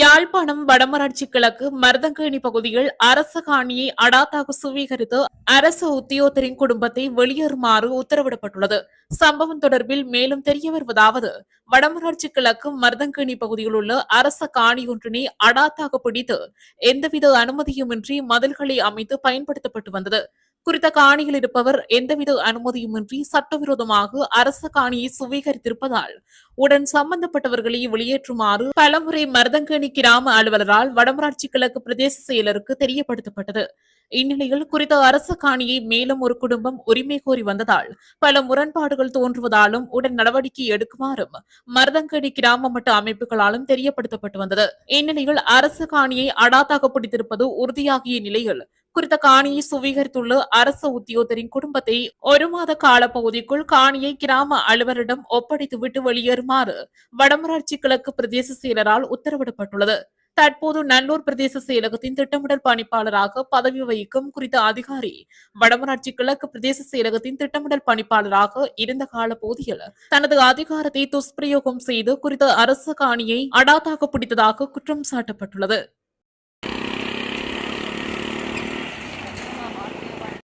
யாழ்ப்பாணம் வடமராட்சி கிழக்கு மருதங்கேணி பகுதியில் அரச காணியை அடாத்தாக சுவீகரித்து அரசு உத்தியோகத்தரின் குடும்பத்தை வெளியேறுமாறு உத்தரவிடப்பட்டுள்ளது. சம்பவம் தொடர்பில் மேலும் தெரிய வருவதாவது வடமராட்சி கிழக்கு மருதங்கேணி பகுதியில் உள்ள அரச காணி ஒன்றினை அடாத்தாக பிடித்து எந்தவித அனுமதியுமின்றி மதில்களை அமைத்து பயன்படுத்தப்பட்டு வந்தது. குறித்த காணியில் இருப்பவர் எந்தவித அனுமதியுமின்றி சட்டவிரோதமாக அரச காணியை சுவீகரித்திருப்பதால் உடன் சம்பந்தப்பட்டவர்களை வெளியேற்றுமாறு பலமுறை மருதங்கணி கிராம அலுவலரால் வடமராட்சி கிழக்கு பிரதேச செயலருக்கு தெரியப்படுத்தப்பட்டது. இந்நிலையில் குறித்த அரச காணியை மேலும் ஒரு குடும்பம் உரிமை கோரி வந்ததால் பல முரண்பாடுகள் தோன்றுவதாலும் உடன் நடவடிக்கை எடுக்குமாறும் மருதங்கேணி கிராம மட்ட அமைப்புகளாலும் தெரியப்படுத்தப்பட்டு வந்தது. இந்நிலையில் அரசு காணியை அடாத்தாக பிடித்திருப்பது உறுதியாகிய நிலையில் குறித்த காணியை சுவீகரித்துள்ள அரசு உத்தியோகரின் குடும்பத்தை ஒரு மாத கால பகுதிக்குள் காணியை கிராம அலுவலரிடம் ஒப்படைத்துவிட்டு வெளியேறுமாறு வடமராட்சி கிழக்கு பிரதேச செயலரால் உத்தரவிடப்பட்டுள்ளது. தற்போது நல்லூர் பிரதேச செயலகத்தின் திட்டமிடல் பணிப்பாளராக பதவி வகிக்கும் குறித்த அதிகாரி வடமராட்சி கிழக்கு பிரதேச செயலகத்தின் திட்டமிடல் பணிப்பாளராக இருந்த கால பகுதியில் தனது அதிகாரத்தை துஷ்பிரயோகம் செய்து குறித்த அரசு காணியை அடாத்தாக பிடித்ததாக குற்றம் சாட்டப்பட்டுள்ளது.